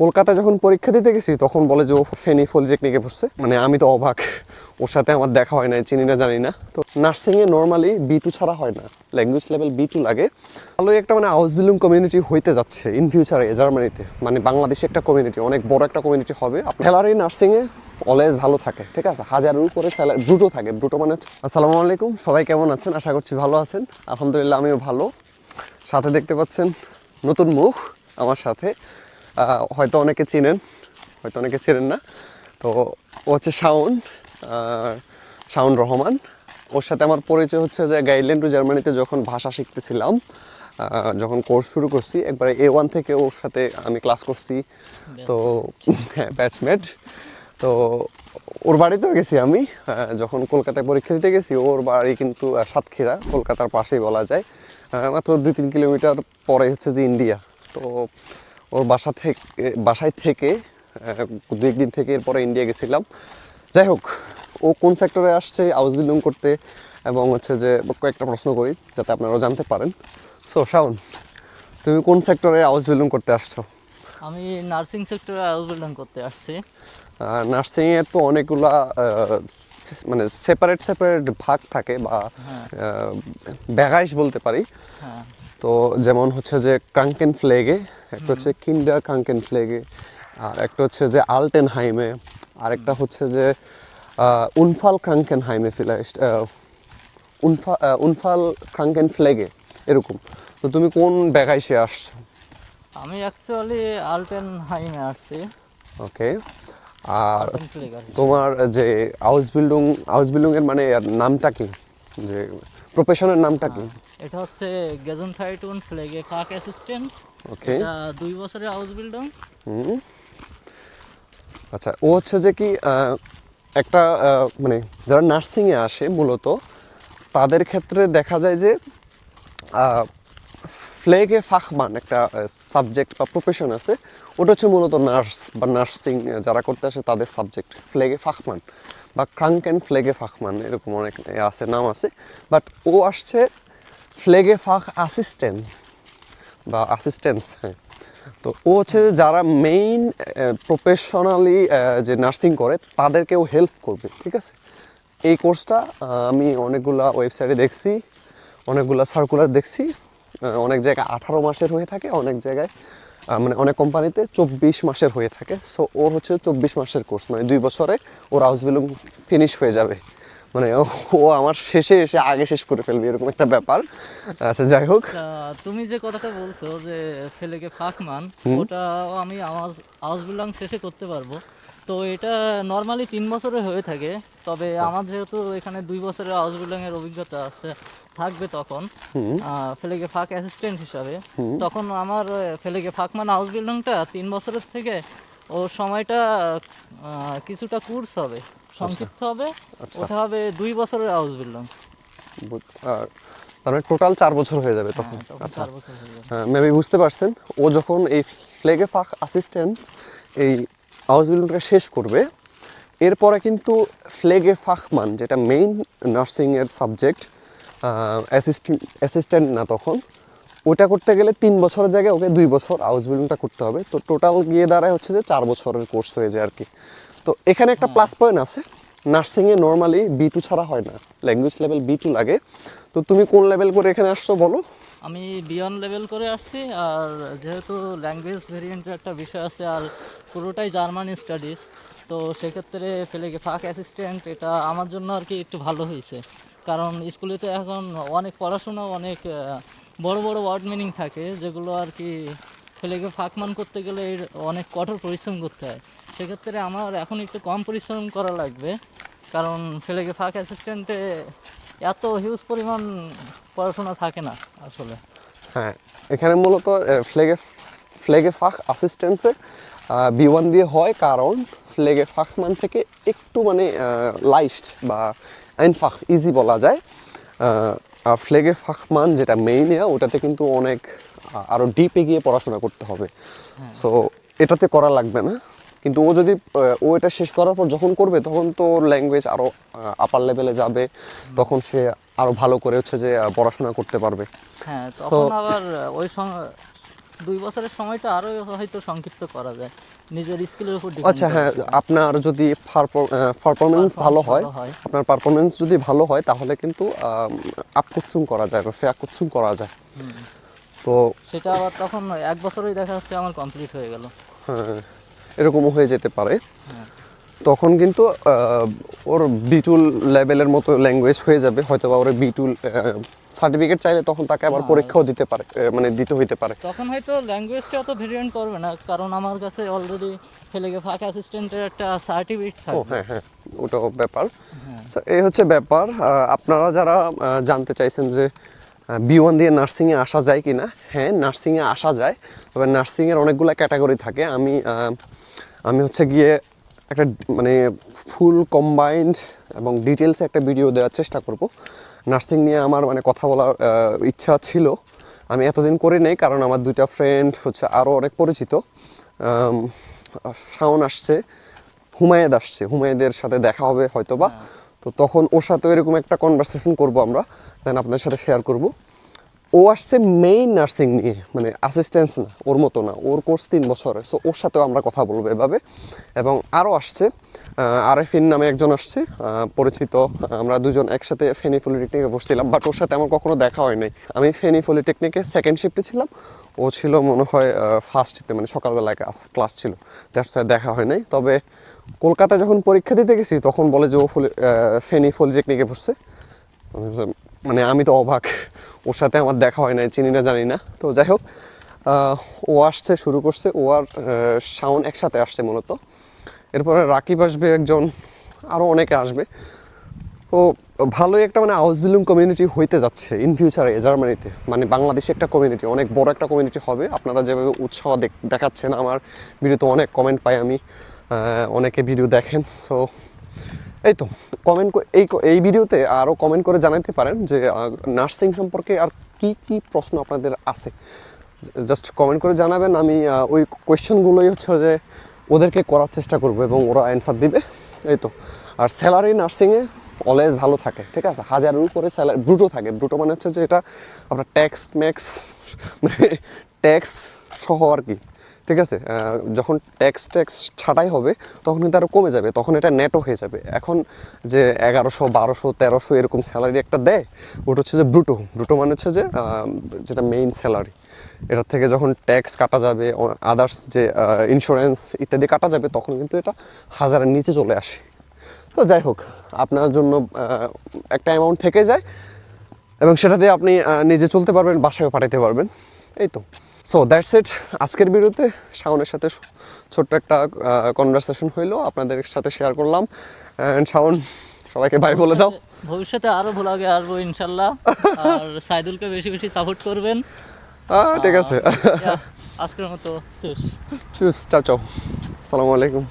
কলকাতায় যখন পরীক্ষা দিতে গেছি, তখন বলে যে ও ফেনি পলিটেকনিকে পড়ছে মানে আমি তো অবাক, ওর সাথে আমার দেখা হয় না চিনি না, জানি না। তো নার্সিংয়ে নর্মালি বি টু ছাড়া হয় না ল্যাঙ্গুয়েজ লেভেল বি টু লাগে। ভালোই একটা মানে হাউস বিল্ডিং কমিউনিটি হইতে যাচ্ছে ইন ফিউচারে জার্মানিতে মানে বাংলাদেশে একটা কমিউনিটি অনেক বড় একটা কমিউনিটি হবে। স্যালারি নার্সিংয়ে অলওয়েজ ভালো থাকে, ঠিক আছে? হাজারের উপরে স্যালারি ব্রুটো থাকে ব্রুটো মানে আসসালামু আলাইকুম, সবাই কেমন আছেন? আশা করছি ভালো আছেন। আলহামদুলিল্লাহ, আমিও ভালো। সাথে দেখতে পাচ্ছেন নতুন মুখ আমার সাথে। হয়তো অনেকে চিনেন হয়তো অনেকে চিনেন না। তো ও হচ্ছে শাওন শাওন রহমান। ওর সাথে আমার পরিচয় হচ্ছে যে গাইডলাইন টু জার্মানিতে যখন ভাষা শিখতেছিলাম যখন কোর্স শুরু করছি একবারে এ ওয়ান থেকে ওর সাথে আমি ক্লাস করছি। তো হ্যাঁ ব্যাচমেট তো ওর বাড়িতেও গেছি আমি যখন কলকাতায় পরীক্ষা দিতে গেছি ওর বাড়ি কিন্তু সাতক্ষীরা কলকাতার পাশেই বলা যায়। মাত্র দুই তিন কিলোমিটার পরে হচ্ছে যে ইন্ডিয়া তো ওর বাসা থেকে বাসায় থেকে দু একদিন থেকে এরপরে ইন্ডিয়া গেছিলাম। যাই হোক ও কোন সেক্টরে আসছে হাউস বিল্ডিং করতে এবং হচ্ছে যে কয়েকটা প্রশ্ন করি যাতে আপনারাও জানতে পারেন। সো শাওন তুমি কোন সেক্টরে হাউস বিল্ডিং করতে আসছো? আমি নার্সিং সেক্টরে হাউস বিল্ডিং করতে আসছি। নার্সিং এর তো অনেকগুলা মানে সেপারেট সেপারেট ভাগ থাকে বা ব্যাগাইশ বলতে পারি। হ্যাঁ। তো যেমন হচ্ছে যে ক্রাঙ্কেন ফ্লেগে একটা হচ্ছে কিন্ডার ক্রাঙ্কেন ফ্লেগে আর একটা হচ্ছে যে আলটেন হাইমে আর একটা হচ্ছে যে উনফাল ক্রাঙ্কেন হাইমে ফিলাইস্ট উনফা উনফাল ক্রাঙ্কেন ফ্লেগে এরকম। তো তুমি কোন ব্যাগায় সে আসছো? আমি অ্যাকচুয়ালি আলটেন হাইমে আসছি। ওকে আর তোমার যে হাউস বিল্ডিং হাউস বিল্ডিং এর মানে নামটা কি? যে প্রফেশনের নামটা কি? এটা হচ্ছে গেজন থাইটুন ফ্লেগে ফাক অ্যাসিস্ট্যান্ট ওকে এটা দুই বছরের হাউস বিল্ডিং হুম। আচ্ছা ও হচ্ছে যে কি একটা মানে যারা নার্সিংয়ে আসে মূলত তাদের ক্ষেত্রে দেখা যায় যে ফ্লেগে ফাখমান একটা সাবজেক্ট বা প্রফেশন আছে। ওটা হচ্ছে মূলত নার্স বা নার্সিং যারা করতে আসে তাদের সাবজেক্ট ফ্লেগে ফাখমান বা ক্রাঙ্ক ক্রাঙ্কেন ফ্লেগে ফাখমান এরকম অনেক আছে, নাম আছে বাট ও আসছে ফ্লেগে ফাখ অ্যাসিস্ট্যান্ট বা অ্যাসিস্ট্যান্স হ্যাঁ। তো ও হচ্ছে যারা মেইন প্রফেশনালি যে নার্সিং করে, তাদেরকেও হেল্প করবে, ঠিক আছে? এই কোর্সটা আমি অনেকগুলা ওয়েবসাইটে দেখছি, অনেকগুলা সার্কুলার দেখছি অনেক জায়গায় আঠারো মাসের হয়ে থাকে, অনেক জায়গায় মানে অনেক কোম্পানিতে চব্বিশ মাসের হয়ে থাকে। সো ওর হচ্ছে চব্বিশ মাসের কোর্স মানে দুই বছরে ওর হাউস বিল্ডিং ফিনিশ হয়ে যাবে। মানে ও- ও আমার শেষে এসে আগে শেষ করে ফেলবে এরকম একটা ব্যাপার। আচ্ছা যাই হোক। তুমি যে কথাটা বলছো যে ছেলেকে ফাঁক মান ওটা আমি আমার হাউস বিলং শেষে করতে পারব। তো এটা নর্মালি তিন বছরে হয়ে থাকে তবে আচ্ছা। আমার যেহেতু এখানে দুই বছরের হাউস বিল্ডিং এর অভিজ্ঞতা আছে থাকবে তখন। ফেলেগে ফাঁক অ্যাসিস্ট্যান্ট হিসাবে। তখন আমার আহ, ফাঁক মানে হাউস বিল্ডিংটা তিন বছরের থেকে ও সময়টা কিছুটা কোর্স হবে সংক্ষিপ্ত হবে আচ্ছা। ওটা হবে দুই বছরের হাউস বিল্ডিং তার মানে টোটাল চার বছর হয়ে যাবে তখন। তখন আচ্ছা। বছর হয়ে মেবি বুঝতে পারছেন ও যখন এই ফ্লেগে ফাক অ্যাসিস্ট্যান্স এই হাউস বিল্ডিংটা শেষ করবে। এরপরে কিন্তু ফ্লেগে ফাখমান যেটা মেইন নার্সিংয়ের সাবজেক্ট অ্যাসিস্ট্যান্ট অ্যাসিস্ট্যান্ট না তখন ওটা করতে গেলে তিন বছরের জায়গায় ওকে দুই বছর হাউস বিল্ডিংটা করতে হবে। তো টোটাল গিয়ে দাঁড়ায় হচ্ছে যে চার বছরের কোর্স হয়ে যায় আর কি তো এখানে একটা প্লাস পয়েন্ট আছে। নার্সিংয়ে নর্মালি বি টু ছাড়া হয় না। ল্যাঙ্গুয়েজ লেভেল বি টু লাগে। তো তুমি কোন লেভেল করে এখানে আসছো বলো? আমি বিয়ন লেভেল করে আসছি, আর যেহেতু ল্যাঙ্গুয়েজ ভেরিয়েন্টের একটা বিষয় আছে, আর পুরোটাই জার্মান স্টাডিজ তো সেক্ষেত্রে ফেলেগে ফাঁক অ্যাসিস্ট্যান্ট এটা আমার জন্য আর কি একটু ভালো হয়েছে। কারণ স্কুলে তো এখন অনেক পড়াশোনা, অনেক বড় বড় ওয়ার্ড মিনিং থাকে, যেগুলো আর কি ফেলেগে ফাঁকমান করতে গেলে অনেক কঠোর পরিশ্রম করতে হয়। সেক্ষেত্রে আমার এখন একটু কম পরিশ্রম করা লাগবে, কারণ ফেলেগে ফাঁক অ্যাসিস্ট্যান্টে এত হিউজ পরিমাণ পড়াশোনা থাকে না আসলে। হ্যাঁ এখানে মূলত ফ্লেগে ফ্লেগে ফাঁক অ্যাসিস্ট্যান্সে বি ওয়ান দিয়ে হয় কারণ ফ্লেগে ফাঁক মান থেকে একটু মানে লাইস্ট বা ফাঁক ইজি বলা যায়। আর ফ্লেগে ফাখমান যেটা মেইন ওটাতে কিন্তু অনেক আরও ডিপে গিয়ে পড়াশোনা করতে হবে। সো এটাতে করা লাগবে না। কিন্তু ও যদি ও এটা শেষ করার পর যখন করবে তখন তো ল্যাঙ্গুয়েজ আরও আপার লেভেলে যাবে। তখন সে আরও ভালো করে হচ্ছে যে পড়াশোনা করতে পারবে। হ্যাঁ তখন আবার ওই দুই বছরের সময়টা আরও হয়তো সংক্ষিপ্ত করা যায়। নিজের স্কিলের উপর আচ্ছা হ্যাঁ আপনার যদি পারফরমেন্স ভালো হয়। আপনার পারফরমেন্স যদি ভালো হয় তাহলে কিন্তু আপকুৎসুম করা যায় বা ফেয়াকুৎসুম করা যায়। তো সেটা আবার তখন এক বছরই দেখা যাচ্ছে আমার কমপ্লিট হয়ে গেল। হ্যাঁ। এরকমও হয়ে যেতে পারে। হ্যাঁ। তখন কিন্তু ওর বিটুল লেভেলের মতো ল্যাঙ্গুয়েজ হয়ে যাবে। হয়তো বা ওর বিটুল সার্টিফিকেট চাইলে তখন তাকে আবার পরীক্ষাও দিতে পারে মানে দিতে হইতে পারে। তখন হয়তো ল্যাঙ্গুয়েজটা অত ভেরিয়েন্ট করবে না কারণ আমার কাছে অলরেডি ফেলেগে ফাঁক অ্যাসিস্ট্যান্টের একটা সার্টিফিকেট ও হ্যাঁ হ্যাঁ ওটাও ব্যাপার। হ্যাঁ। এই হচ্ছে ব্যাপার। আপনারা যারা জানতে চাইছেন যে বি ওয়ান দিয়ে নার্সিংয়ে আসা যায় কি না হ্যাঁ নার্সিংয়ে আসা যায় তবে নার্সিংয়ের অনেকগুলো ক্যাটাগরি থাকে। আমি আমি হচ্ছে গিয়ে একটা মানে ফুল কম্বাইন্ড এবং ডিটেলসে একটা ভিডিও দেওয়ার চেষ্টা করব। নার্সিং নিয়ে আমার মানে কথা বলার ইচ্ছা ছিল। আমি এতদিন করি নাই কারণ আমার দুইটা ফ্রেন্ড হচ্ছে আরও অনেক পরিচিত। শাওন আসছে হুমায়েদ আসছে। হুমায়েদের সাথে দেখা হবে হয়তো বা তো তখন ওর সাথে এরকম একটা কনভারসেশন করব আমরা। দেন আপনার সাথে শেয়ার করব। ও আসছে মেইন নার্সিং নিয়ে মানে অ্যাসিস্ট্যান্স না, ওর মতো না, ওর কোর্স তিন বছরের সো ওর সাথেও আমরা কথা বলব এভাবে। এবং আরও আসছে আরেফিন নামে একজন আসছে পরিচিত, আমরা দুজন একসাথে ফেনি পলিটেকনিকে বসছিলাম বাট ওর সাথে আমার কখনো দেখা হয় নাই। আমি ফেনি পলিটেকনিকে সেকেন্ড শিফটে ছিলাম, ও ছিল মনে হয় ফার্স্ট শিফটে মানে সকালবেলায় ক্লাস ছিল তার সাথে দেখা হয় নাই। তবে কলকাতায় যখন পরীক্ষা দিতে গেছি, তখন বলে যে ও ফেনী পলিটেকনিকে বসছে। মানে আমি তো অবাক। ওর সাথে আমার দেখা হয় নাই, চিনি না, জানি না। তো যাই হোক ও আসছে, শুরু করছে। ও আর শাওন একসাথে আসছে মূলত। এরপরে রাকিব আসবে একজন আরও অনেকে আসবে। তো ভালোই একটা মানে হাউস বিল্ডিং কমিউনিটি হইতে যাচ্ছে ইন ফিউচারে জার্মানিতে মানে বাংলাদেশে একটা কমিউনিটি অনেক বড় একটা কমিউনিটি হবে। আপনারা যেভাবে উৎসাহ দেখ- দেখাচ্ছেন আমার ভিডিওতে অনেক কমেন্ট পাই আমি। অনেকে ভিডিও দেখেন সো এই তো কমেন্ট এই এই ভিডিওতে আরও কমেন্ট করে জানাতে পারেন যে নার্সিং সম্পর্কে আর কি কি প্রশ্ন আপনাদের আছে। জাস্ট কমেন্ট করে জানাবেন, আমি ওই কোয়েশ্চেনগুলোই হচ্ছে যে, ওদেরকে করার চেষ্টা করব এবং ওরা অ্যান্সার দিবে। এই তো, আর স্যালারি নার্সিংয়ে অলওয়েজ ভালো থাকে, ঠিক আছে? হাজারের উপরে স্যালারি ব্রুটো থাকে। ব্রুটো মানে হচ্ছে যে এটা আপনার ট্যাক্স ম্যাক্স মানে ট্যাক্স সহ আর কি। ঠিক আছে? যখন ট্যাক্স ট্যাক্স ছাটাই হবে, তখন কিন্তু আরও কমে যাবে, তখন এটা নেটও হয়ে যাবে। এখন যে এগারোশো, বারোশো, তেরোশো এরকম স্যালারি একটা দেয়, ওটা হচ্ছে যে ব্রুটো ব্রুটো মানে হচ্ছে যে যেটা মেইন স্যালারি এটার থেকে যখন ট্যাক্স কাটা যাবে আদার্স যে ইন্স্যুরেন্স ইত্যাদি কাটা যাবে, তখন কিন্তু এটা হাজারের নিচে চলে আসে। তো যাই হোক, আপনার জন্য একটা অ্যামাউন্ট থেকে যায়, এবং সেটা দিয়ে আপনি নিজে চলতে পারবেন, বাসায়ও পাঠাতে পারবেন। এই তো। সো দ্যাটস ইট আজকের বিরুদ্ধে শাওনের সাথে ছোট্ট একটা কনভারসেশন হইল। আপনাদের সাথে শেয়ার করলাম। অ্যান্ড শাওন সবাইকে বাই বলে দাও। ভবিষ্যতে আরও ভ্লগে আসব ইনশাল্লাহ। আর সাইদুলকে বেশি বেশি সাপোর্ট করবেন। ঠিক আছে। আজকের মতো চুস চুস চাও চাও আসসালামু আলাইকুম।